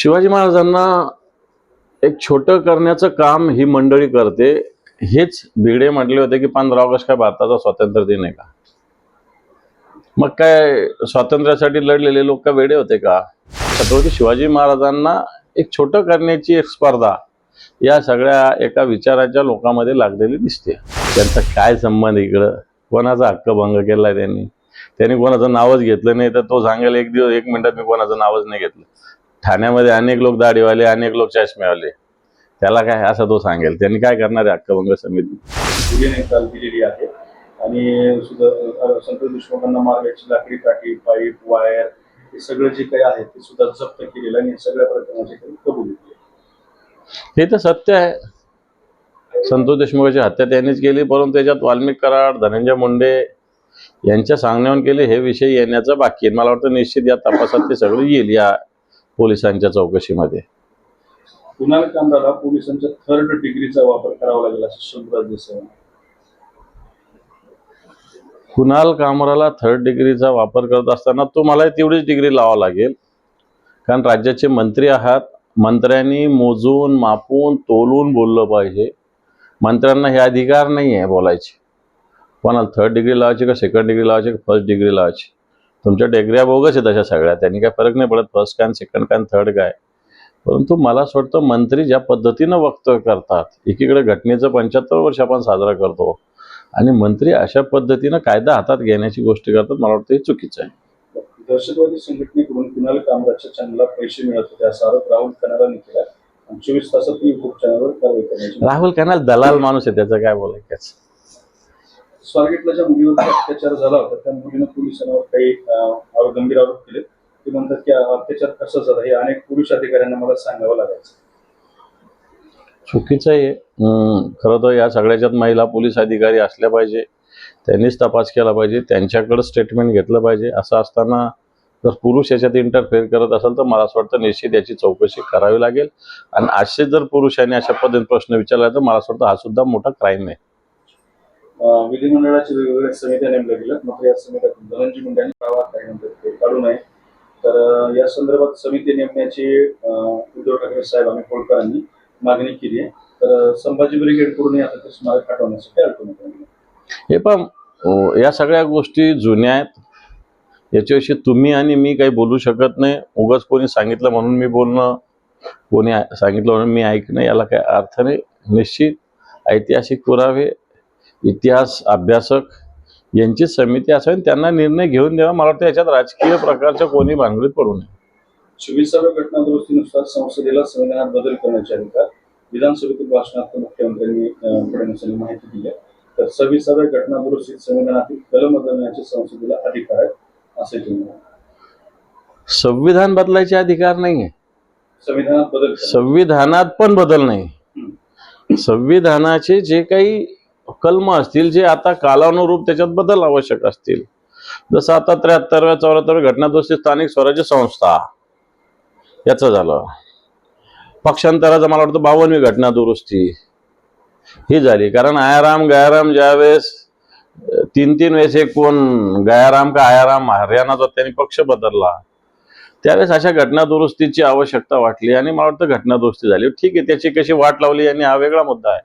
शिवाजी महाराजांना एक छोटं करण्याचं काम ही मंडळी करते हेच भिडे म्हटले होते की पंधरा ऑगस्ट काय भारताचा स्वातंत्र्य दिन आहे का? मग काय स्वातंत्र्यासाठी लढलेले लोक का वेडे होते का? छत्रपती शिवाजी महाराजांना एक छोटं करण्याची एक स्पर्धा या सगळ्या एका विचाराच्या लोकांमध्ये लागलेली दिसते. त्यांचा काय संबंध इकडं? कोणाचा हक्क भंग केलाय त्यांनी? त्यांनी कोणाचं नावच घेतलं नाही तर तो सांगेल एक दिवस एक मिनिटात मी कोणाचं नावच नाही घेतलं. ठाण्यामध्ये अनेक लोक दाढीवाले अनेक लोक चष्मेवाले त्याला काय असं तो सांगेल. त्यांनी काय करणार आहे हक्कभंग समिती? गुन्हे काल दिलेली आहे. आणि संतोष देशमुखांना मारल्याची लाकडी काठी पाईप वायर हे सगळं जे काही आहे ते सुद्धा जप्त केलेलं आणि सगळ्या प्रकरणाची कबुली हे तर सत्य आहे. संतोष देशमुखाची हत्या त्यांनीच केली परंतु त्याच्यात वाल्मिक कराड धनंजय मुंडे यांच्या सांगण्यावरून केले हे विषय येण्याचं बाकी आहे. मला वाटतं निश्चित या तपासात ते सगळं येईल. या पोलिसांच्या चौकशीमध्ये. कुणाल कामराला पोलिसांच्या थर्ड डिग्रीचा वापर करावा लागेल असं शंभराज देसाई. कुणाल कामराला थर्ड डिग्रीचा वापर करत असताना तुम्हाला तेवढीच डिग्री लावा लागेल. कारण राज्याचे मंत्री आहात. मंत्र्यांनी मोजून मापून तोलून बोललं पाहिजे. मंत्र्यांना हे अधिकार नाही आहे बोलायचे. कोणाला थर्ड डिग्री लावायची का सेकंड डिग्री लावायची का फर्स्ट डिग्री लावायची? तुमच्या डिग्र्या बोगस आहेत तशा सगळ्या. त्यांनी काय फरक नाही पडत. फर्स्ट काय सेकंड काय थर्ड काय परंतु मला असं वाटतं मंत्री ज्या पद्धतीनं वक्तव्य करतात एकीकडे घटनेचं पंच्याहत्तर वर्ष आपण साजरा करतो आणि मंत्री अशा पद्धतीनं कायदा हातात घेण्याची गोष्टी करतात मला वाटतं हे चुकीचं आहे. दहशतवादी संघटनेकडून कुणाल कामराजच्या चॅनलला पैसे मिळत होते असा आरोप राहुल कनारांनी केला. चोवीस तासात युट्यूब चॅनलवर कारवाई करण्याची. राहुल कॅनाल दलाल माणूस आहे त्याचं काय बोलायचं? स्वारगेटला ज्या मुलीवरती अत्याचार झाला होता त्या मुलीनं पोलिसांवर काही गंभीर आरोप केले ते म्हणतात की अत्याचार कसा झाला? हे अनेक पुरुष अधिकाऱ्यांना मला सांगावं लागायचं. चुकीचं आहे. खरं तर या सगळ्याच्यात महिला पोलीस अधिकारी असल्या पाहिजे त्यांनीच तपास केला पाहिजे त्यांच्याकडं स्टेटमेंट घेतलं पाहिजे. असं असताना जर पुरुष याच्यात इंटरफेअर करत असेल तर मला असं वाटतं निश्चित याची चौकशी करावी लागेल. आणि असे जर पुरुषांनी अशा पद्धतीने प्रश्न विचारला तर मला असं वाटतं हा सुद्धा मोठा क्राईम आहे. विधिमंडळाच्या वेगवेगळ्या समित्या नेमल्या गेल्या मात्र या समित्यातून धनंजय मुंडेंनी गावात काही म्हणतात ते काढू नये. तर या संदर्भात समिती नेमण्याची उद्धव ठाकरे साहेब आणि होळकरांनी मागणी केली आहे. तर संभाजी संभाजी ब्रिगेडकडूनही आता ते स्मारक हटवण्यासाठी अडचण हे पण हो, या सगळ्या गोष्टी जुन्या आहेत. याच्याविषयी तुम्ही आणि मी काही बोलू शकत नाही. उगाच कोणी सांगितलं म्हणून मी बोलणं कोणी सांगितलं म्हणून मी ऐकणं याला काही अर्थ नाही. निश्चित ऐतिहासिक पुरावे इतिहास अभ्यासक यांची समिती असावी त्यांना निर्णय घेऊन द्यावा. मला वाटतं याच्यात राजकीय प्रकारच्या कोणी भानगडीत पडू नये. चोवीसाव्या घटना दुरुस्तीनुसार संसदेला संविधानात बदल करण्याचे अधिकार विधानसभेतील भाषणात मुख्यमंत्र्यांनी अं, फडणवीसांनी माहिती दिली आहे. तर सव्वीसाव्या घटना दुरुस्तीत संविधानातील कलम बदलण्याचे संसदेला अधिकार आहेत असे ते म्हणाले. संविधान बदलायचे अधिकार नाही आहे संविधानात बदल. संविधानात पण बदल नाही. संविधानाचे जे काही कलम असतील जे आता कालानुरूप त्याच्यात बदल आवश्यक असतील. जसं आता त्र्याहत्तरव्या चौऱ्याहत्तरव्या घटनादुरुस्ती स्थानिक स्वराज्य संस्था याचं झालं. पक्षांतराचं मला वाटतं बावनवी घटना दुरुस्ती ही झाली. कारण आयाराम गयाराम ज्यावेळेस तीन तीन वेळेस एक कोण गयाराम का आयाराम हरियाणाचा त्यांनी पक्ष बदलला. त्यावेळेस अशा घटना दुरुस्तीची आवश्यकता वाटली आणि मला वाटतं घटना दुरुस्ती झाली. ठीक आहे त्याची कशी वाट लावली आणि हा वेगळा मुद्दा आहे.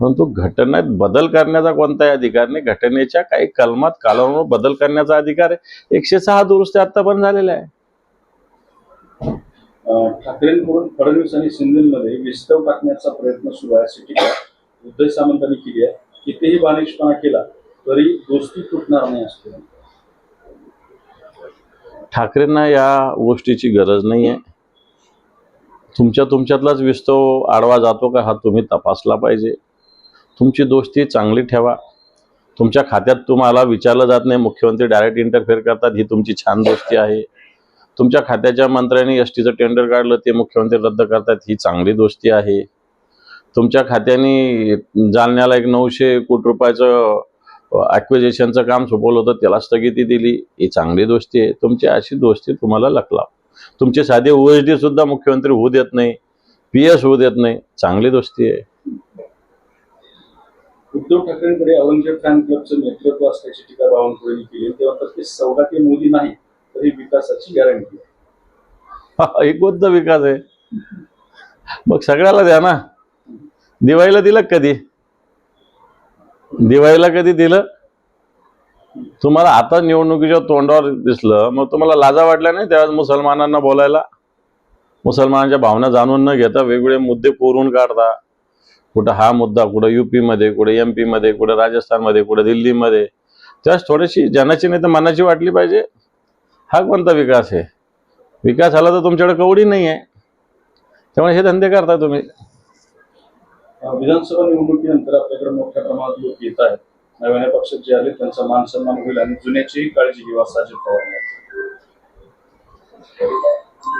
परंतु घटनेत बदल करण्याचा कोणताही अधिकार नाही. घटनेच्या काही कलमात कालानुरूप बदल करण्याचा अधिकार आहे. एकशे सहा दुरुस्ती आता पण झालेल्या आहे ठाकरेंकडून फडणवीस आणि सिंधूंमध्ये विस्तव टाकण्याचा प्रयत्न सुरू आहे. अशी टीका उद्धव सामंतांनी केली आहे. कितीही बालिशपणा केला तरी दोस्ती तुटणार नाही असते ठाकरेंना या गोष्टीची गरज नाही आहे तुमच्या तुमच्यातलाच विस्तव आडवा जातो का हा तुम्ही तपासला पाहिजे. तुमची दोस्ती चांगली ठेवा. तुमच्या खात्यात तुम्हाला विचारलं जात नाही मुख्यमंत्री डायरेक्ट इंटरफेअर करतात ही तुमची छान दोस्ती आहे. तुमच्या खात्याच्या मंत्र्यांनी एस टीचं टेंडर काढलं ते मुख्यमंत्री रद्द करतात ही चांगली दोस्ती आहे. तुमच्या खात्याने जालन्याला एक नऊशे कोटी रुपयाचं ॲक्विजेशनचं काम सोपवलं होतं त्याला स्थगिती दिली. ही चांगली दोस्ती आहे. तुमची अशी दोस्ती तुम्हाला लकला तुमचे साधे ओएसडी सुद्धा मुख्यमंत्री होऊ देत नाही पी एस होऊ देत नाही. चांगली दोस्ती आहे. उद्धव ठाकरेंकडे औरंगजेब फॅन क्लबचं नेतृत्व असल्याची टीका बावनकुळेंनी केली ते म्हणतात की सौगाती मोदी नाही तर ही विकासाची गॅरंटी आहे. एकबद्ध विकास आहे. मग सगळ्याला द्या ना. दिवाळीला दिलं कधी? दिवाळीला कधी दिलं? तुम्हाला आता निवडणुकीच्या तोंडावर दिसलं मग तुम्हाला लाजा वाटल्या नाही त्यावेळेस मुसलमानांना बोलायला? मुसलमानांच्या भावना जाणून न घेता वेगवेगळे मुद्दे कोरून काढता. कुठं हा मुद्दा कुठं युपी मध्ये कुठं एम पी मध्ये कुठं राजस्थानमध्ये कुठं दिल्लीमध्ये. त्यावेळेस थोडीशी जनाची नाही तर मनाची वाटली पाहिजे. हा कोणता विकास आहे? विकास झाला तर तुमच्याकडे कवडी नाही आहे त्यामुळे हे धंदे करता तुम्ही. विधानसभा निवडणुकीनंतर आपल्याकडे मोठ्या प्रमाणात लोक येत आहेत. नव्याने पक्षात जे आले त्यांचा मान सन्मान होईल आणि जुन्याची काळजी घेऊ असं अजित पवार.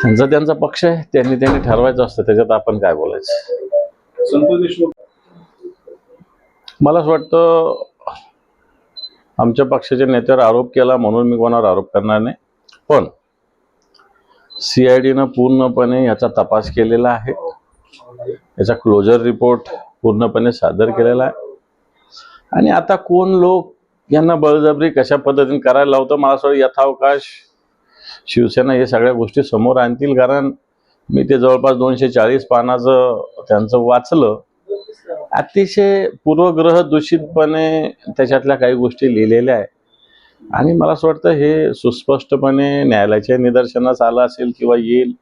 त्यांचा त्यांचा पक्ष आहे. त्यांनी त्यांनी ठरवायचं असतं. त्याच्यात आपण काय बोलायचं? संतोष देशमुख. मला असं वाटतं आमच्या पक्षाच्या नेत्यावर आरोप केला म्हणून मी कोणावर आरोप करणार नाही. पण सी आय डीनं पूर्णपणे याचा तपास केलेला आहे. याचा क्लोजर रिपोर्ट पूर्णपणे सादर केलेला आहे. आणि आता कोण लोक यांना बळजबरी कशा पद्धतीने करायला लावतं मला असं यथावकाश शिवसेना हे सगळ्या गोष्टी समोर आणतील. कारण मी ते जवळपास दोनशे चाळीस पानाचं त्यांचं वाचलं. अतिशय पूर्वग्रह दूषितपणे त्याच्यातल्या काही गोष्टी लिहिलेल्या आहे आणि मला असं वाटतं हे सुस्पष्टपणे न्यायालयाच्या निदर्शनास आलं असेल किंवा येईल.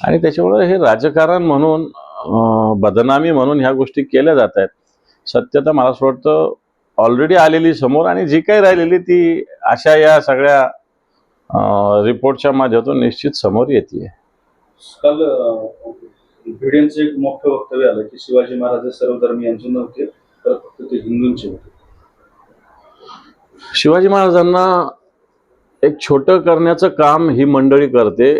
आणि त्याच्यामुळे हे राजकारण म्हणून बदनामी म्हणून ह्या गोष्टी केल्या जात आहेत. सत्यता मला असं वाटतं ऑलरेडी आलेली समोर आणि जी काही राहिलेली ती अशा या सगळ्या रिपोर्टच्या माध्यमातून निश्चित समोर येते काल भिडेंचं एक मोठं वक्तव्य आलं की शिवाजी महाराज हे सर्वधर्मीयांचे नव्हते तर फक्त ते हिंदूंचे होते. शिवाजी महाराजांना एक छोटं करण्याचं काम ही मंडळी करते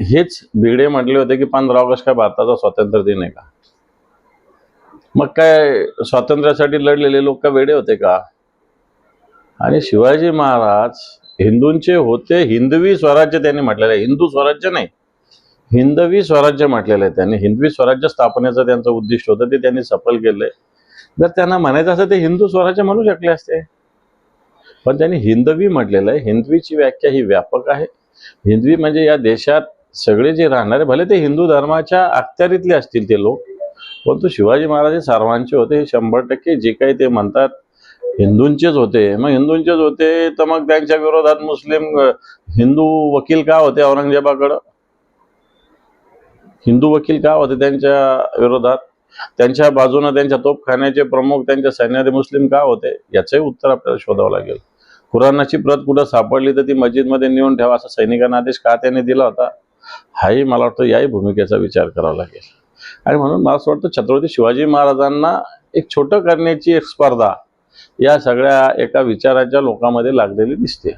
हेच भिडे म्हटले होते की पंधरा ऑगस्ट काय भारताचा स्वातंत्र्य दिन आहे का? मग काय स्वातंत्र्यासाठी लढलेले लोक का वेडे होते का? आणि शिवाजी महाराज हिंदूंचे होते हिंदवी स्वराज्य त्यांनी म्हटलेलं आहे हिंदू स्वराज्य नाही. हिंदवी स्वराज्य म्हटलेलं आहे त्यांनी. हिंदवी स्वराज्य स्थापनेचं त्यांचं उद्दिष्ट होतं ते त्यांनी सफल केलंय. जर त्यांना म्हणायचं असं ते हिंदू स्वराज्य म्हणू शकले असते. पण त्यांनी हिंदवी म्हटलेलं आहे. हिंदवीची व्याख्या ही व्यापक आहे. हिंदवी म्हणजे या देशात सगळे जे राहणारे भले ते हिंदू धर्माच्या अखत्यारीतले असतील ते लोक परंतु शिवाजी महाराज हे सर्वांचे होते. हे शंभर टक्के जे काही ते म्हणतात हिंदूंचेच होते. मग हिंदूंचेच होते तर मग त्यांच्या विरोधात मुस्लिम हिंदू वकील का होते औरंगजेबाकडं? हिंदू वकील का होते त्यांच्या विरोधात? त्यांच्या बाजूने त्यांच्या तोपखान्याचे प्रमुख त्यांच्या सैन्याचे मुस्लिम का होते? याचंही उत्तर आपल्याला शोधावं लागेल. कुराणाची प्रत कुठं सापडली तर ती मस्जिदमध्ये नेऊन ठेवा असा सैनिकांना आदेश का त्याने दिला होता? हाही मला वाटतं याही भूमिकेचा विचार करावा लागेल. आणि म्हणून मला असं वाटतं छत्रपती शिवाजी महाराजांना एक छोटं करण्याची एक स्पर्धा या सगळ्या एका विचाराच्या लोकांमध्ये लागलेली दिसते.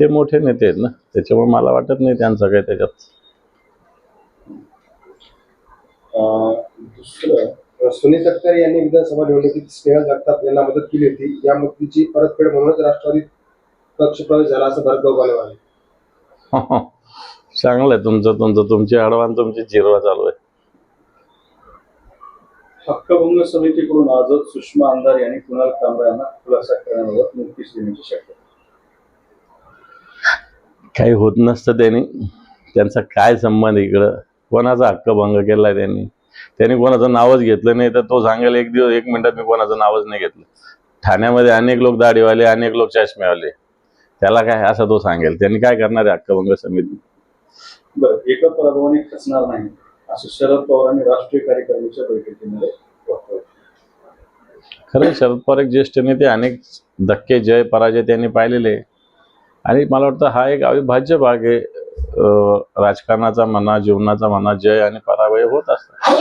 ते मोठे नेते आहेत ना? त्याच्यामुळे मला वाटत नाही त्यांचं काही त्याच्यात दुसरं सुनील तटकरे यांनी विधानसभा निवडणुकीत स्नेहल जगताप यांना मदत केली होती. या मदतीची परतफेड म्हणूनच राष्ट्रवादीत पक्ष प्रवेश झाला असं भरत गौपाले म्हणाले. चांगलं आहे तुमचं तुमचं तुमची आडवान तुमची जिरवा चालू आहे. हक्कभंग समितीकडून आजच सुषमा अंधार यांनी कुणाल कामरा यांना खुलासा करण्याबाबत नोटीस देण्याची शक्यता काही होत नसतं त्यांनी. त्यांचा काय संबंध इकडं? कोणाचा हक्कभंग केलाय त्यांनी? त्यांनी कोणाचं नावच घेतलं नाही तर तो सांगेल एक दिवस एक मिनिटात मी कोणाचं नावच नाही घेतलं. ठाण्यामध्ये अनेक लोक दाढीवाले अनेक लोक चष्मेवाले त्याला काय असं तो सांगेल. त्यांनी काय करणार आहे हक्कभंग समिती? बरं एका पराभवाने खचणार नाही. असं शरद पवारांनी राष्ट्रीय कार्यकारिणीच्या बैठकीमध्ये वक्तव्य. केलं. खरं शरद पवार एक ज्येष्ठ नेते अनेक धक्के जय पराजय त्यांनी पाहिलेले. आणि मला वाटतं हा एक अविभाज्य भाग आहे. राजकारणाचा म्हणा जीवनाचा म्हणा जय आणि पराभय होत असतात.